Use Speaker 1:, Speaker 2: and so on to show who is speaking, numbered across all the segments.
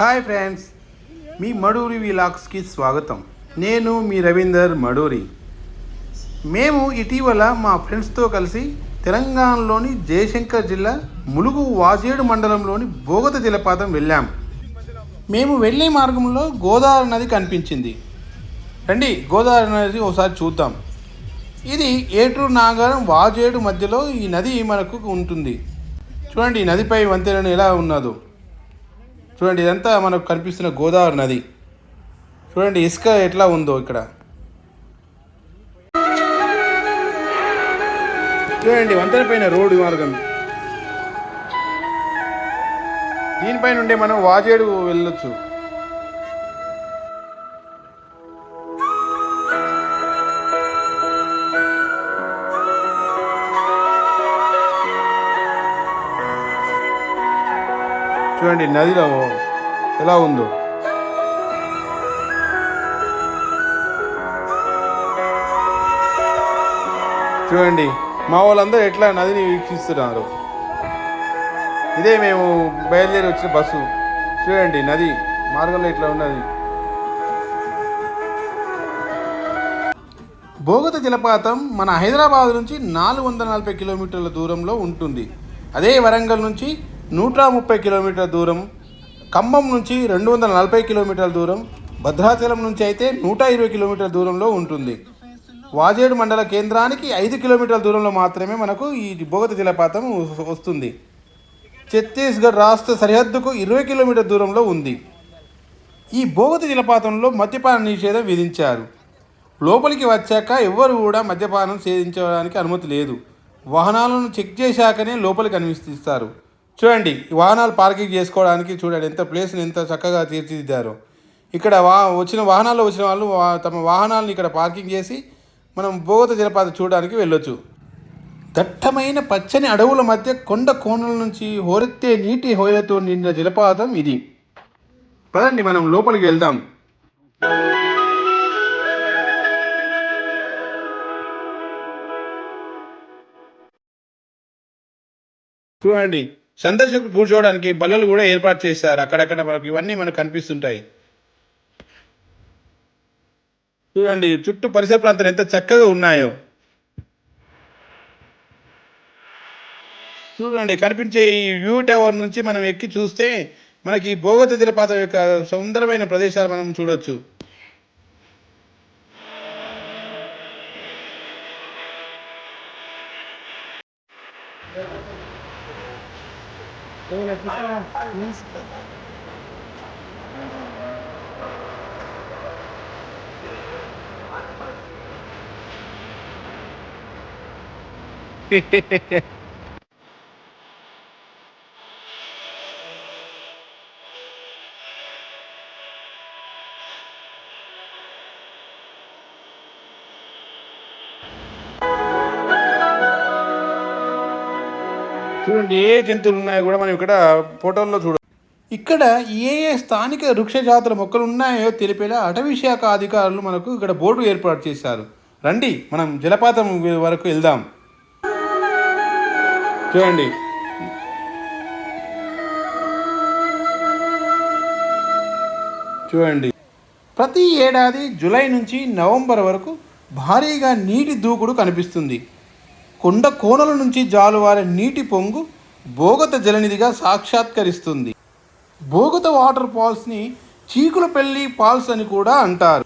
Speaker 1: Hi friends మీ మడూరి విలాక్స్కి స్వాగతం. నేను మీ రవీందర్ మడూరి. మేము ఇటీవల మా ఫ్రెండ్స్తో కలిసి తెలంగాణలోని జయశంకర్ జిల్లా ములుగు వాజేడు మండలంలోని బోగత జలపాతం వెళ్ళాం. మేము వెళ్ళే మార్గంలో గోదావరి నది కనిపించింది. రండి గోదావరి నది ఒకసారి చూద్దాం. ఇది ఏటూరు నాగారం వాజేడు మధ్యలో ఈ నది మనకు ఉంటుంది. చూడండి ఈ నదిపై వంతెన ఎలా ఉన్నదో. చూడండి ఇదంతా మనకు కనిపిస్తున్న గోదావరి నది. చూడండి ఇసుక ఎట్లా ఉందో ఇక్కడ. చూడండి వంతెన పైన రోడ్డు మార్గం. దీనిపై నుండి మనం వాజేడు వెళ్ళొచ్చు. చూడండి నదిలో ఎలా ఉందో. చూడండి మా వాళ్ళందరూ ఎట్లా నదిని వీక్షిస్తున్నారు. ఇదే మేము బయలుదేరి వచ్చిన బస్సు. చూడండి నది మార్గంలో ఇట్లా ఉన్నది. భోగత జలపాతం మన హైదరాబాద్ నుంచి నాలుగు వందల నలభై కిలోమీటర్ల దూరంలో ఉంటుంది. అదే వరంగల్ నుంచి నూట ముప్పై కిలోమీటర్ల దూరం ఖమ్మం నుంచి రెండు వందల నలభై కిలోమీటర్ల దూరం భద్రాచలం నుంచి అయితే నూట ఇరవై కిలోమీటర్ల దూరంలో ఉంటుంది. వాజేడు మండల కేంద్రానికి ఐదు కిలోమీటర్ల దూరంలో మాత్రమే మనకు ఈ బోగత జలపాతం వస్తుంది. ఛత్తీస్గఢ్ రాష్ట్ర సరిహద్దుకు ఇరవై కిలోమీటర్ దూరంలో ఉంది. ఈ బోగత జలపాతంలో మద్యపాన నిషేధం విధించారు. లోపలికి వచ్చాక ఎవ్వరు కూడా మద్యపానం సేవించడానికి అనుమతి లేదు. వాహనాలను చెక్ చేశాకనే లోపలికి అనుమతిస్తారు. చూడండి వాహనాలు పార్కింగ్ చేసుకోవడానికి చూడండి ఎంత ప్లేస్ని ఎంత చక్కగా తీర్చిదిద్దారో. ఇక్కడ వా వచ్చిన వాహనాల్లో వచ్చిన వాళ్ళు తమ వాహనాలను ఇక్కడ పార్కింగ్ చేసి మనం బోగత జలపాతం చూడడానికి వెళ్ళొచ్చు. దట్టమైన పచ్చని అడవుల మధ్య కొండ కోణల నుంచి హోరెత్తే నీటి హోయలతో నిండిన జలపాతం ఇది. పదండి మనం లోపలికి వెళ్దాం. చూడండి సందర్శకులు కూర్చోవడానికి బల్లలు కూడా ఏర్పాటు చేశారు. అక్కడక్కడ మనకు ఇవన్నీ మనకు కనిపిస్తుంటాయి. చూడండి చుట్టూ పరిసర ప్రాంతాలు ఎంత చక్కగా ఉన్నాయో. చూడండి కనిపించే ఈ వ్యూ టవర్ నుంచి మనం ఎక్కి చూస్తే మనకి భోగత జలపాతం యొక్క సుందరమైన ప్రదేశాలు మనం చూడొచ్చు. 嘿嘿嘿嘿。చూడండి ఏ జంతువులు ఉన్నాయో కూడా మనం ఇక్కడ ఫోటోల్లో చూడ ఇక్కడ ఏ ఏ స్థానిక వృక్ష జాతుల మొక్కలు ఉన్నాయో తెలిపేలా అటవీ శాఖ అధికారులు మనకు ఇక్కడ బోర్డు ఏర్పాటు చేశారు. రండి మనం జలపాతం వరకు వెళ్దాం. చూడండి. చూడండి. ప్రతి ఏడాది జూలై నుంచి నవంబర్ వరకు భారీగా నీటి దూకుడు కనిపిస్తుంది. కొండ కోనల నుంచి జాలువారే నీటి పొంగు బోగత జలనిధిగా సాక్షాత్కరిస్తుంది. బోగత వాటర్ ఫాల్స్ని చీకులపల్లి ఫాల్స్ అని కూడా అంటారు.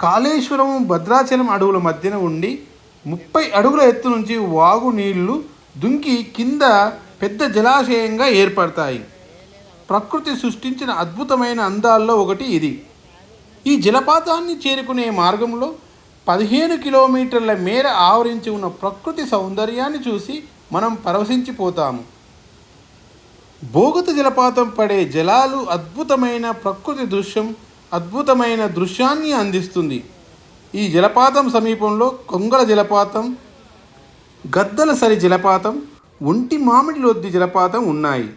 Speaker 1: కాళేశ్వరం భద్రాచలం అడవుల మధ్యన ఉండి ముప్పై అడుగుల ఎత్తు నుంచి వాగు నీళ్ళు దుంకి కింద పెద్ద జలాశయంగా ఏర్పడతాయి. ప్రకృతి సృష్టించిన అద్భుతమైన అందాల్లో ఒకటి ఇది. ఈ జలపాతాన్ని చేరుకునే మార్గంలో పదిహేను కిలోమీటర్ల మేర ఆవరించి ఉన్న ప్రకృతి సౌందర్యాన్ని చూసి మనం పరవశించిపోతాము. భూగత జలపాతం పడే జలాలు అద్భుతమైన ప్రకృతి దృశ్యం అద్భుతమైన దృశ్యాన్ని అందిస్తుంది. ఈ జలపాతం సమీపంలో కొంగల జలపాతం గద్దల సరి జలపాతం ఒంటి మామిడి లొద్ది జలపాతం ఉన్నాయి.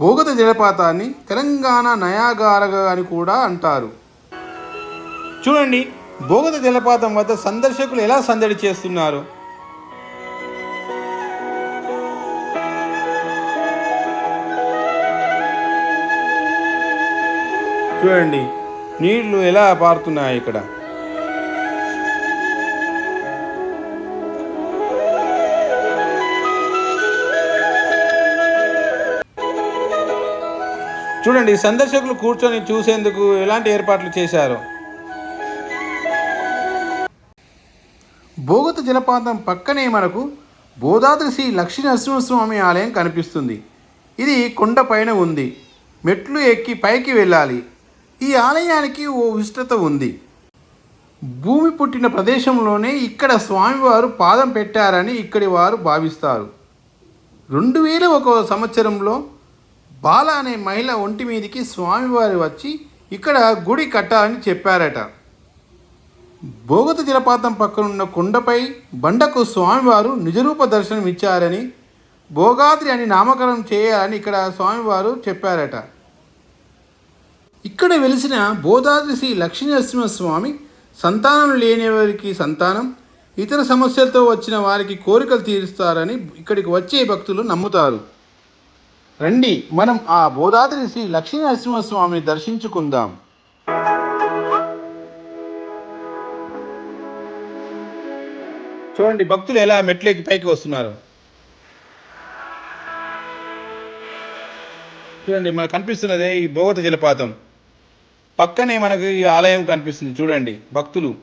Speaker 1: భూగత జలపాతాన్ని తెలంగాణ నయాగారగా అని కూడా అంటారు. చూడండి. బోగద జలపాతం వద్ద సందర్శకులు ఎలా సందడి చేస్తున్నారు? చూడండి నీళ్ళు ఎలా పారుతున్నాయి ఇక్కడ? చూడండి సందర్శకులు కూర్చొని చూసేందుకు ఎలాంటి ఏర్పాట్లు చేశారు? జలపాతం పక్కనే మనకు బోధాద్రి శ్రీ లక్ష్మీ నరసింహస్వామి ఆలయం కనిపిస్తుంది. ఇది కొండ పైన ఉంది. మెట్లు ఎక్కి పైకి వెళ్ళాలి. ఈ ఆలయానికి ఓ విశిష్టత ఉంది. భూమి పుట్టిన ప్రదేశంలోనే ఇక్కడ స్వామివారు పాదం పెట్టారని ఇక్కడి వారు భావిస్తారు. రెండు వేల ఒక సంవత్సరంలో బాల అనే మహిళ ఒంటి మీదికి స్వామివారు వచ్చి ఇక్కడ గుడి కట్టాలని చెప్పారట. భోగత జలపాతం పక్కనున్న కొండపై బండకు స్వామివారు నిజరూప దర్శనం ఇచ్చారని భోగాద్రి అని నామకరణం చేయాలని ఇక్కడ స్వామివారు చెప్పారట. ఇక్కడ వెలిసిన బోధాద్రి శ్రీ లక్ష్మీనరసింహస్వామి సంతానం లేని వారికి సంతానం ఇతర సమస్యలతో వచ్చిన వారికి కోరికలు తీరుస్తారని ఇక్కడికి వచ్చే భక్తులు నమ్ముతారు. రండి మనం ఆ బోధాద్రి శ్రీ లక్ష్మీనరసింహస్వామిని దర్శించుకుందాం. చూడండి భక్తులు ఎలా మెట్లెక్కి పైకి వస్తున్నారు. చూడండి మనకు కనిపిస్తున్నదే ఈ భోగత జలపాతం. పక్కనే మనకు ఈ ఆలయం కనిపిస్తుంది చూడండి భక్తులు.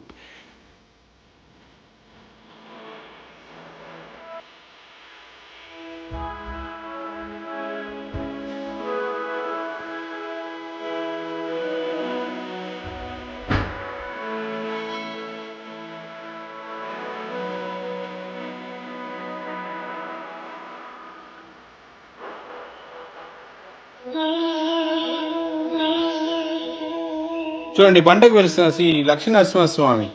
Speaker 1: చూడండి బండకు వెలుస్తున్న శ్రీ లక్ష్మీనరసింహస్వామి.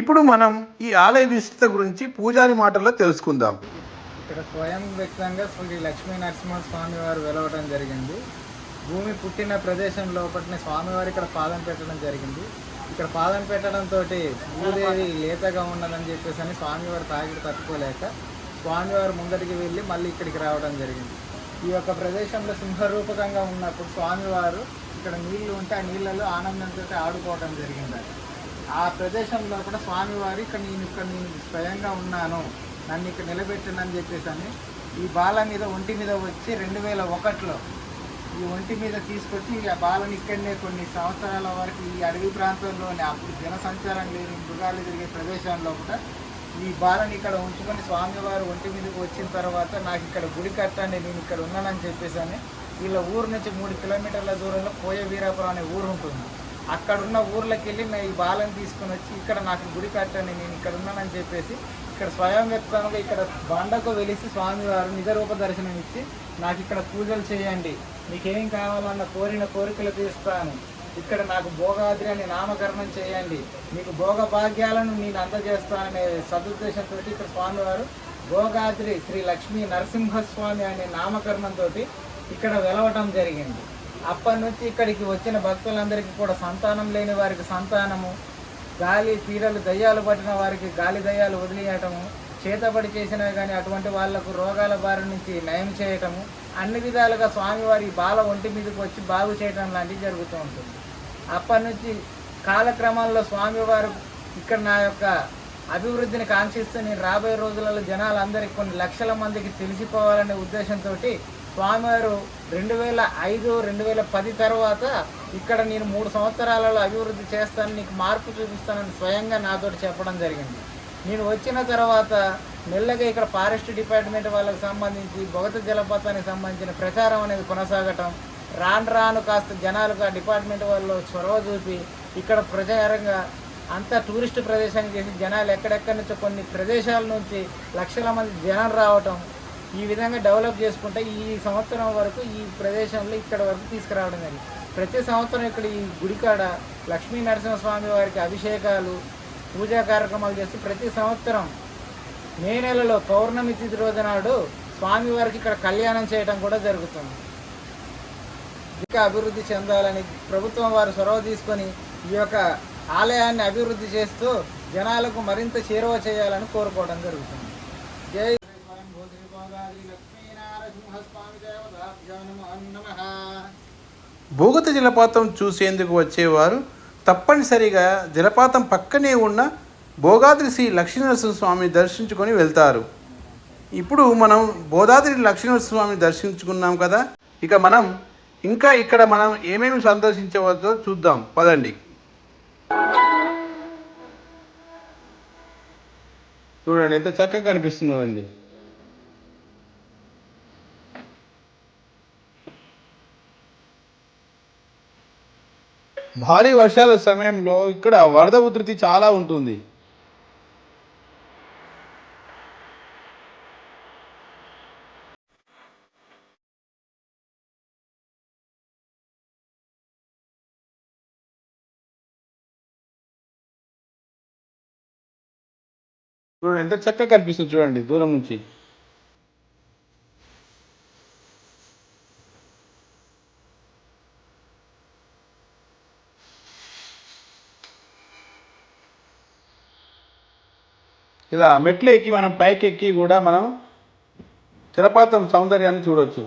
Speaker 1: ఇప్పుడు మనం ఈ ఆలయ విశిష్టత గురించి పూజారి మాటల్లో తెలుసుకుందాం.
Speaker 2: ఇక్కడ స్వయం వ్యక్తంగా శ్రీ లక్ష్మీ నరసింహ స్వామి వారు వెలవడం జరిగింది. భూమి పుట్టిన ప్రదేశం లోపటిని స్వామివారు ఇక్కడ పాదం పెట్టడం జరిగింది. ఇక్కడ పాదం పెట్టడంతో భూదేవి లేతగా ఉన్నదని చెప్పేసి అని స్వామివారు తాగిడి తట్టుకోలేక స్వామివారు ముందరికి వెళ్ళి మళ్ళీ ఇక్కడికి రావడం జరిగింది. ఈ యొక్క ప్రదేశంలో సింహరూపకంగా ఉన్నప్పుడు స్వామివారు ఇక్కడ నీళ్ళు ఉంటే ఆ నీళ్ళలో ఆనందంతో ఆడుకోవడం జరిగింది. ఆ ప్రదేశంలో కూడా స్వామివారు ఇక్కడ నేను ఇక్కడ నేను స్వయంగా ఉన్నాను నన్ను ఇక్కడ నిలబెట్టినని చెప్పేసి అని ఈ బాల మీద ఒంటి మీద వచ్చి రెండు వేల ఒకటిలో ఈ ఒంటి మీద తీసుకొచ్చి ఆ బాలని ఇక్కడనే కొన్ని సంవత్సరాల వరకు ఈ అడవి ప్రాంతంలోనే అప్పుడు జనసంచారం లేని మృగాలు తిరిగే ప్రదేశంలో కూడా ఈ బాలని ఇక్కడ ఉంచుకొని స్వామివారు ఒంటి మీదకి వచ్చిన తర్వాత నాకు ఇక్కడ గుడి కట్టండి నేను ఇక్కడ ఉన్నానని చెప్పేసి అని వీళ్ళ ఊరు నుంచి మూడు కిలోమీటర్ల దూరంలో కోయ వీరాపురం అనే ఊరు ఉంటుంది. అక్కడున్న ఊర్లోకి వెళ్ళి నేను ఈ బాలను తీసుకొని వచ్చి ఇక్కడ నాకు గుడి కట్టండి నేను ఇక్కడ ఉన్నానని చెప్పేసి ఇక్కడ స్వయం ఇక్కడ బండకు వెలిసి స్వామివారు నిజరూప దర్శనం ఇచ్చి నాకు ఇక్కడ పూజలు చేయండి. మీకేం కావాలన్న కోరిన కోరికలు తీస్తాను ఇక్కడ నాకు భోగాద్రి అని నామకరణం చేయండి. మీకు భోగ భాగ్యాలను నేను అందజేస్తాననే సదుద్దేశంతో ఇక్కడ స్వామివారు భోగాద్రి శ్రీ లక్ష్మీ నరసింహస్వామి అనే నామకరణంతో ఇక్కడ వెలవటం జరిగింది. అప్పటి నుంచి ఇక్కడికి వచ్చిన భక్తులందరికీ కూడా సంతానం లేని వారికి సంతానము గాలి పీడలు దయ్యాలు పట్టిన వారికి గాలి దయ్యాలు వదిలేయటము చేతబడి చేసినా కానీ అటువంటి వాళ్ళకు రోగాల బారి నుంచి నయం చేయటము అన్ని విధాలుగా స్వామివారి బాల ఒంటి మీదకి వచ్చి బాగు చేయటం లాంటివి జరుగుతూ ఉంటుంది. అప్పటి నుంచి కాలక్రమంలో స్వామివారు ఇక్కడ నా యొక్క అభివృద్ధిని కాంక్షిస్తూ నేను రాబోయే రోజులలో జనాలందరికీ కొన్ని లక్షల మందికి తెలిసిపోవాలనే ఉద్దేశంతో స్వామివారు రెండు వేల ఐదు రెండు వేల పది తర్వాత ఇక్కడ నేను మూడు సంవత్సరాలలో అభివృద్ధి చేస్తాను నీకు మార్పు చూపిస్తానని స్వయంగా నాతో చెప్పడం జరిగింది. నేను వచ్చిన తర్వాత మెల్లగా ఇక్కడ ఫారెస్ట్ డిపార్ట్మెంట్ వాళ్ళకి సంబంధించి భగత జలపాతానికి సంబంధించిన ప్రచారం అనేది కొనసాగటం రాను రాను కాస్త జనాలకు ఆ డిపార్ట్మెంట్ వాళ్ళు చొరవ చూపి ఇక్కడ ప్రచారంగా అంతా టూరిస్ట్ ప్రదేశానికి చేసి జనాలు ఎక్కడెక్కడి నుంచో కొన్ని ప్రదేశాల నుంచి లక్షల మంది జనం రావటం ఈ విధంగా డెవలప్ చేసుకుంటే ఈ సంవత్సరం వరకు ఈ ప్రదేశంలో ఇక్కడ వరకు తీసుకురావడం జరిగింది. ప్రతి సంవత్సరం ఇక్కడ ఈ గుడికాడ లక్ష్మీ నరసింహస్వామి వారికి అభిషేకాలు పూజా కార్యక్రమాలు చేస్తూ ప్రతి సంవత్సరం మే నెలలో పౌర్ణమి తిథి రోజు నాడు స్వామివారికి ఇక్కడ కళ్యాణం చేయడం కూడా జరుగుతుంది. ఇంకా అభివృద్ధి చెందాలని ప్రభుత్వం వారు చొరవ తీసుకొని ఈ యొక్క ఆలయాన్ని అభివృద్ధి చేస్తూ జనాలకు మరింత చేరువ చేయాలని కోరుకోవడం జరుగుతుంది. జై
Speaker 1: భూగత జలపాతం చూసేందుకు వచ్చేవారు తప్పనిసరిగా జలపాతం పక్కనే ఉన్న భోగాద్రి శ్రీ లక్ష్మీనరసింహస్వామిని దర్శించుకొని వెళ్తారు. ఇప్పుడు మనం భోదాద్రి లక్ష్మీనరసింహస్వామిని దర్శించుకున్నాం కదా. ఇక మనం ఇంకా ఇక్కడ మనం ఏమేమి సందర్శించవచ్చో చూద్దాం. పదండి. చూడండి ఎంత చక్కగా కనిపిస్తుందండి. భారీ వర్షాల సమయంలో ఇక్కడ వరద ఉధృతి చాలా ఉంటుంది. చూడండి ఎంత చక్కగా కనిపిస్తుంది చూడండి దూరం నుంచి. ఇలా మెట్లు ఎక్కి మనం పైకి ఎక్కి కూడా మనం జలపాతం సౌందర్యాన్ని చూడొచ్చు.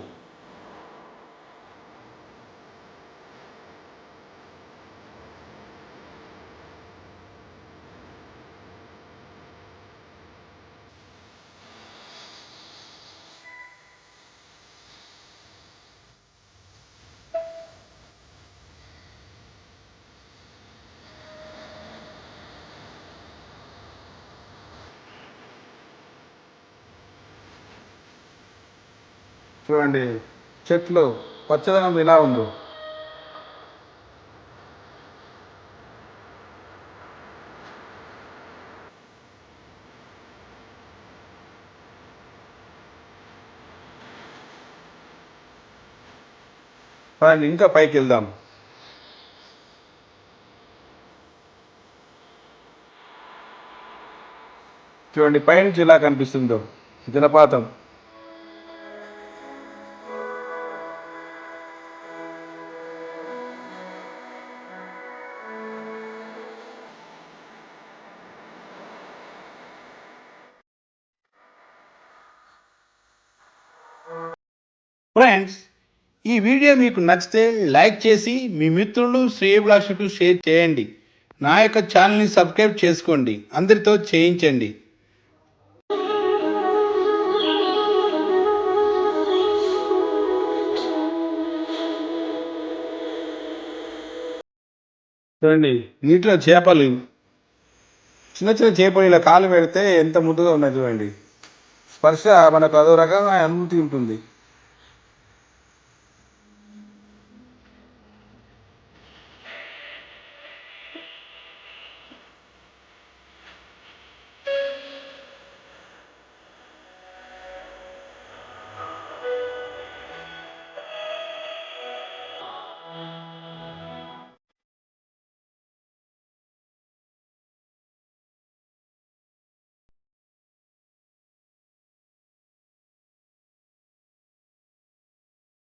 Speaker 1: చూడండి చెట్లు పచ్చదనం ఎలా ఉందో. పదండి, ఇంకా పైకి వెళ్దాం. చూడండి పైనుంచి ఎలా కనిపిస్తుందో జలపాతం. ఫ్రెండ్స్ ఈ వీడియో మీకు నచ్చితే లైక్ చేసి మీ మిత్రులు శ్రేయభిలాషకు షేర్ చేయండి. నా యొక్క ఛానల్ని సబ్స్క్రైబ్ చేసుకోండి. అందరితో చేయించండి. చూడండి. నీటిలో చేపలు చిన్న చిన్న చేపలు ఇలా కాలు పెడితే ఎంత ముద్దుగా ఉన్నాయి చూడండి. స్పర్శ మనకు అదో రకమైన అనుభూతి ఉంటుంది.